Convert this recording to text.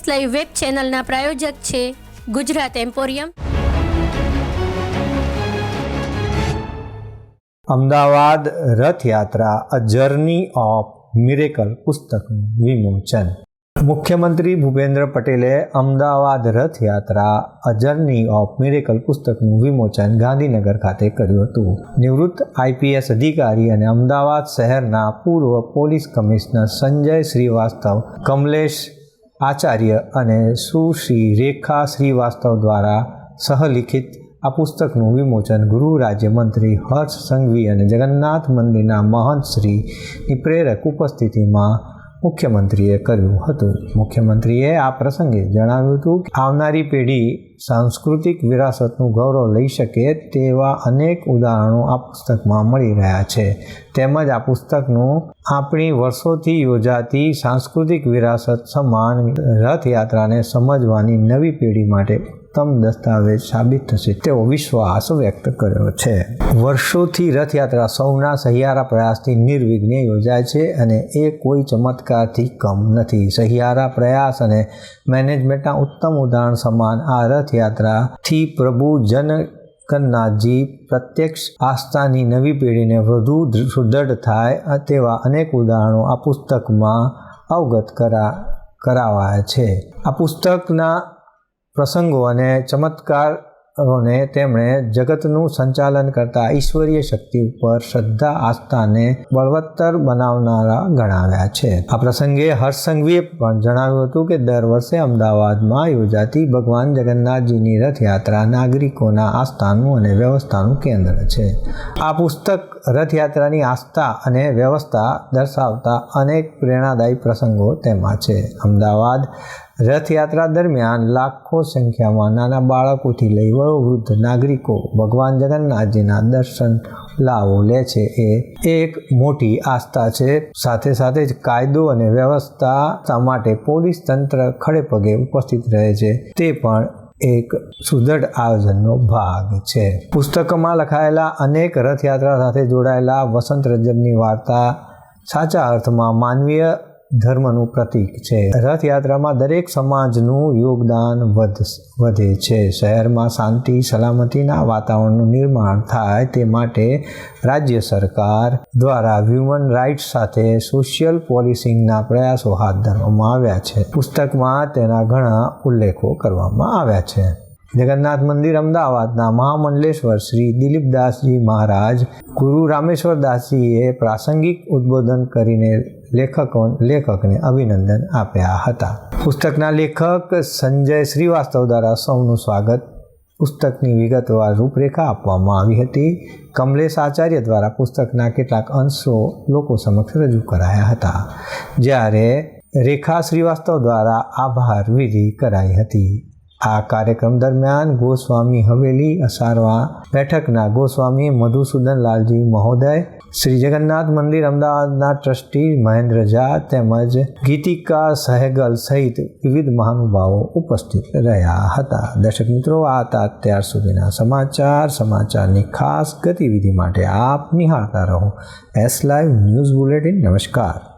S live web ચેનલના પ્રાયોજક છે Gujarat emporium. Ahmedabad Rathyatra a journey of miracle પુસ્તકનું વિમોચન. મુખ્યમંત્રી ભૂપેન્દ્ર પટેલે Ahmedabad Rathyatra a journey of miracle પુસ્તકનું વિમોચન ગાંધીનગર ખાતે કર્યું હતું. નિવૃત્ત આઈપીએસ અધિકારી અને અમદાવાદ શહેરના પૂર્વ પોલીસ કમિશનર સંજય શ્રીવાસ્તવ, કમલેશ આચાર્ય અને સુશ્રી રેખા શ્રીવાસ્તવ દ્વારા સહલિખિત આ પુસ્તકનું વિમોચન ગૃહ રાજ્યમંત્રી હર્ષ સંઘવી અને જગન્નાથ મંદિરના મહંત શ્રીની પ્રેરક ઉપસ્થિતિમાં મુખ્યમંત્રીએ કર્યું હતું. મુખ્યમંત્રીએ આ પ્રસંગે જણાવ્યું હતું કે આવનારી પેઢી સાંસ્કૃતિક વિરાસતનું ગૌરવ લઈ શકે તેવા અનેક ઉદાહરણો આ પુસ્તકમાં મળી રહ્યા છે. તેમજ આ પુસ્તકનું આપણી વર્ષોથી યોજાતી સાંસ્કૃતિક વિરાસત સમાન રથયાત્રાને સમજવાની નવી પેઢી માટે ઉત્તમ દસ્તાવેજ સાબિત થશે તેવો વિશ્વાસ વ્યક્ત કર્યો છે. વર્ષોથી રથયાત્રા સૌના સહિયારા પ્રયાસથી નિર્વિઘ્ને યોજાય છે અને એ કોઈ ચમત્કારથી કમ નથી. સહિયારા પ્રયાસ અને મેનેજમેન્ટના ઉત્તમ ઉદાહરણ સમાન આ રથયાત્રાથી પ્રભુ જન પ્રત્યક્ષ આસ્થાની નવી પેઢીને વધુ સુદૃઢ થાય તેવા અનેક ઉદાહરણો આ પુસ્તકમાં અવગત કરા, કરાવાયા છે. આ પુસ્તકના પ્રસંગો અને ચમત્કારોને તેમણે જગતનું સંચાલન કરતા ઈશ્વરીય શક્તિ ઉપર શ્રદ્ધા, આસ્થાને બળવત્તર બનાવનારા ગણાવ્યા છે. આ પ્રસંગે હર્ષ સંઘવીએ પણ જણાવ્યું હતું કે દર વર્ષે અમદાવાદમાં યોજાતી ભગવાન જગન્નાથજીની રથયાત્રા નાગરિકોના આસ્થાનું અને વ્યવસ્થાનું કેન્દ્ર છે. આ પુસ્તક રથયાત્રાની આસ્થા અને વ્યવસ્થા દર્શાવતા અનેક પ્રેરણાદાયી પ્રસંગો તેમાં છે. અમદાવાદ રથયાત્રા દરમિયાન લાખો સંખ્યામાં નાના બાળકોથી લઈ વયોવૃદ્ધ નાગરિકો ભગવાન જગન્નાથજીના દર્શન લાવો લે છે. એ એક મોટી આસ્થા છે. સાથે સાથે જ કાયદો અને વ્યવસ્થા માટે પોલીસ તંત્ર ખડેપગે ઉપસ્થિત રહે છે. તે પણ એક સુદૃઢ આયોજનનો ભાગ છે. પુસ્તકમાં લખાયેલા અનેક રથયાત્રા સાથે જોડાયેલા વસંત રજબની વાર્તા સાચા અર્થમાં માનવીય ધર્મનું પ્રતીક છે. રથયાત્રામાં દરેક સમાજનું યોગદાન વધ છે. શહેરમાં શાંતિ, સલામતીના વાતાવરણનું નિર્માણ થાય તે માટે રાજ્ય સરકાર દ્વારા હ્યુમન રાઇટ્સ સાથે સોશિયલ પોલિસિંગના પ્રયાસો હાથ ધરવામાં આવ્યા છે. પુસ્તકમાં તેના ઘણા ઉલ્લેખો કરવામાં આવ્યા છે. જગન્નાથ મંદિર અમદાવાદના મહામંડલેશ્વર શ્રી દિલીપદાસજી મહારાજ ગુરુ રામેશ્વર દાસજીએ પ્રાસંગિક ઉદ્બોધન કરીને લેખકો લેખકને અભિનંદન આપ્યા હતા. પુસ્તકના લેખક સંજય શ્રીવાસ્તવ દ્વારા સૌનું સ્વાગત. પુસ્તકની વિગતવાર રૂપરેખા આપવામાં આવી હતી. કમલેશ આચાર્ય દ્વારા પુસ્તકના કેટલાક અંશો લોકો સમક્ષ રજૂ કરાયા હતા. જ્યારે રેખા શ્રીવાસ્તવ દ્વારા આભાર વિધિ કરાઈ હતી. આ કાર્યક્રમ દરમિયાન ગોસ્વામી હવેલી અસારવા બેઠકના ગોસ્વામી મધુસૂદન લાલજી મહોદય શ્રી જગન્નાથ મંદિર અમદાવાદના ટ્રસ્ટી મહેન્દ્ર ઝા તેમજ ગીતિકા સહેગલ સહિત વિવિધ મહાનુભાવો ઉપસ્થિત રહ્યા હતા. દર્શક મિત્રો, આ હતા અત્યાર સુધીના સમાચાર. સમાચારની ખાસ ગતિવિધિ માટે આપ નિહાળતા રહો. એસ લાઈવ ન્યૂઝ બુલેટિન નમસ્કાર.